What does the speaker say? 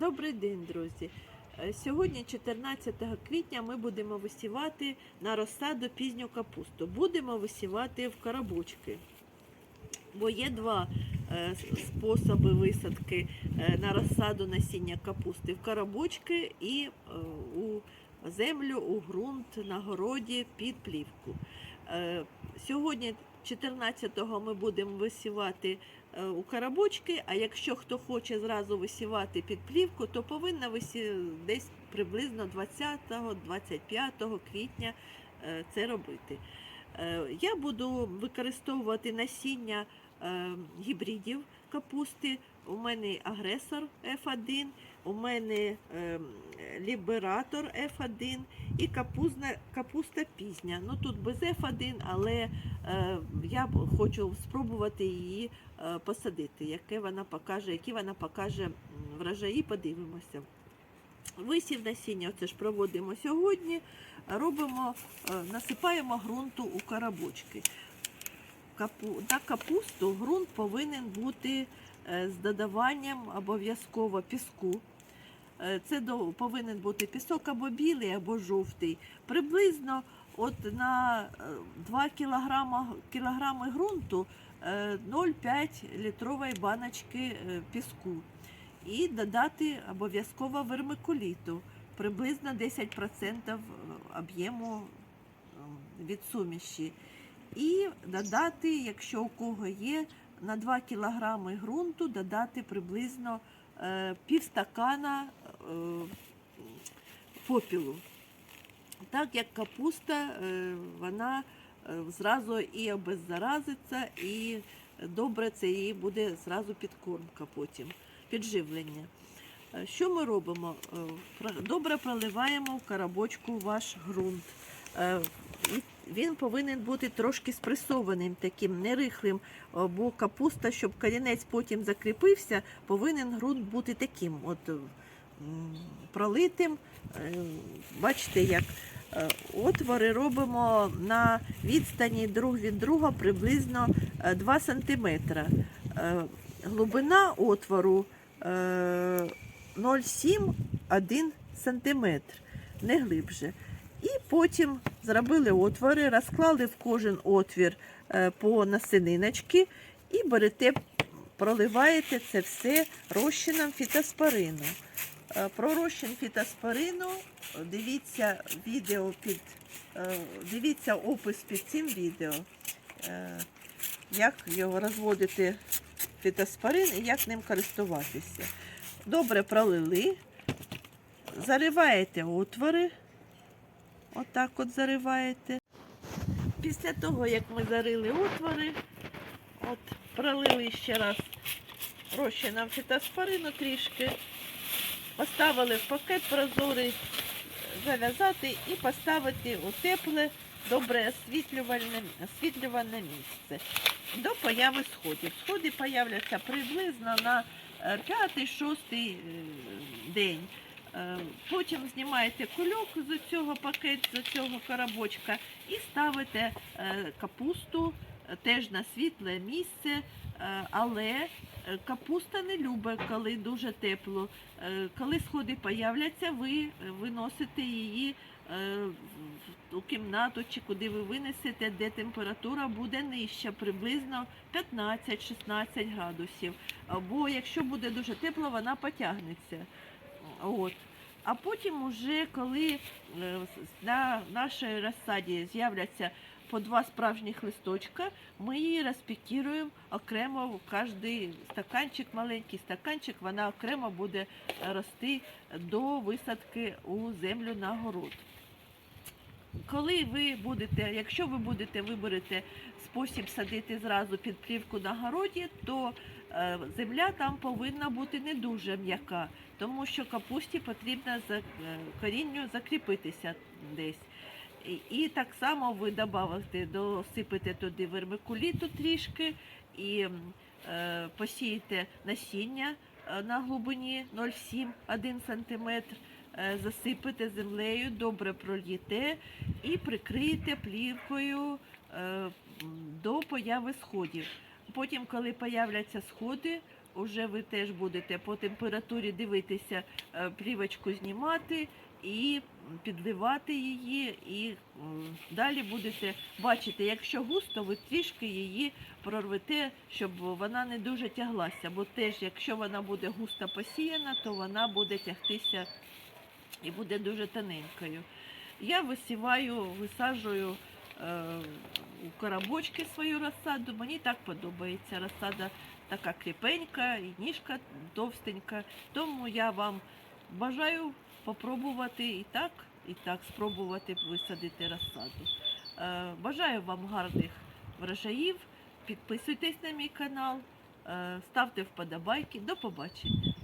Добрий день, друзі. Е, Сьогодні, 14 квітня, ми будемо висівати на розсаду пізню капусту. Будемо висівати в коробочки. Бо є два е, способи висадки е, на розсаду насіння капусти в коробочки і у землю, у ґрунт, на городі під плівку. Сьогодні, 14-го, ми будемо висівати е, у коробочки, а якщо хто хоче зразу висівати під плівку, то повинна висівати десь приблизно 20-25 квітня е, це робити. Е, Я буду використовувати насіння гібридів капусти. У мене агресор F1, у мене е, лібератор F1 і капузна, капуста пізня. Ну тут без F1, але е, я хочу спробувати її е, посадити, яке вона покаже, які вона покаже врожаї, подивимося. Висів насіння, це ж проводимо сьогодні. Робимо, е, насипаємо ґрунту у коробочки. На капусту ґрунт повинен бути з додаванням обов'язково піску. Е, Це повинен бути пісок або білий, або жовтий. Приблизно от на е, 2 кілограма, кілограми ґрунту е, 0,5 літрової баночки е, піску. І додати обов'язково вермикуліту, приблизно 10% об'єму е, від суміші. І додати, якщо у кого є, на 2 кг ґрунту додати приблизно е, півстакана е, попілу. Так як капуста, е, вона зразу і обеззаразиться, і добре це їй буде зразу підкормка потім, підживлення. Що ми робимо? Добре проливаємо в коробочку ваш ґрунт. Він повинен бути трошки спресованим, таким нерихлим, е, бо капуста, щоб корінець потім закріпився, повинен ґрунт бути таким от пролитим. Е, Бачите, як е, отвори робимо на відстані друг від друга приблизно е, 2 см. Глибина отвору е, 0,7-1 см, не глибше. Потім зробили отвори, розклали в кожен отвір е, по насининочки і берете, проливаєте це все розчином фітоспорину. Е, Про розчин фітоспорину дивіться відео під е, дивіться опис під цим відео, як його розводити фітоспорин і як ним користуватися. Добре пролили, зариваєте отвори. Отак от зариваєте. Після того, як ми зарили отвори, от пролили ще раз розчином фітоспорину трішки, поставили в пакет прозорий, зав'язати і поставити у тепле, добре освітлювальне, освітлюване місце до появи сходів. Сходи появляться приблизно на 5-6 день. Е, Потім знімаєте кульок з цього пакету, з цього коробочка і ставите е, капусту е, теж на світле місце, але капуста не любить, коли дуже тепло. Коли сходи появляться, ви виносите її у кімнату чи куди ви винесете, де температура буде нижча, приблизно 15-16 градусів. Бо якщо буде дуже тепло, вона потягнеться. От. А потім, уже коли е, на нашій розсаді з'являться по два справжніх листочка, ми її розпікіруємо окремо в кожний стаканчик, маленький стаканчик, вона окремо буде рости до висадки у землю на город. Коли ви будете, якщо ви будете виберете спосіб садити зразу під плівку на городі, то е, земля там повинна бути не дуже м'яка, тому що капусті потрібно за е, корінню закріпитися десь. І, так само ви додавите, досипите туди вермикуліту трішки і е, посієте насіння на глибині 0,7-1 см, е, засипете землею, добре прольєте і прикриєте плівкою е, до появи сходів. Потім, коли появляться сходи, вже ви теж будете по температурі дивитися, е, плівочку знімати і підливати її, і далі будете бачити, якщо густо, ви трішки її прорвете, щоб вона не дуже тяглася. Бо теж, якщо вона буде густо посіяна, то вона буде тягтися і буде дуже тоненькою. Я висіваю, висаджую е, у коробочки свою розсаду. Мені так подобається. Розсада така кріпенька і ніжка товстенька. Тому я вам бажаю попробувати і так, і так спробувати висадити розсаду. Е, бажаю вам гарних врожаїв. Підписуйтесь на мій канал, е, ставте вподобайки. До побачення.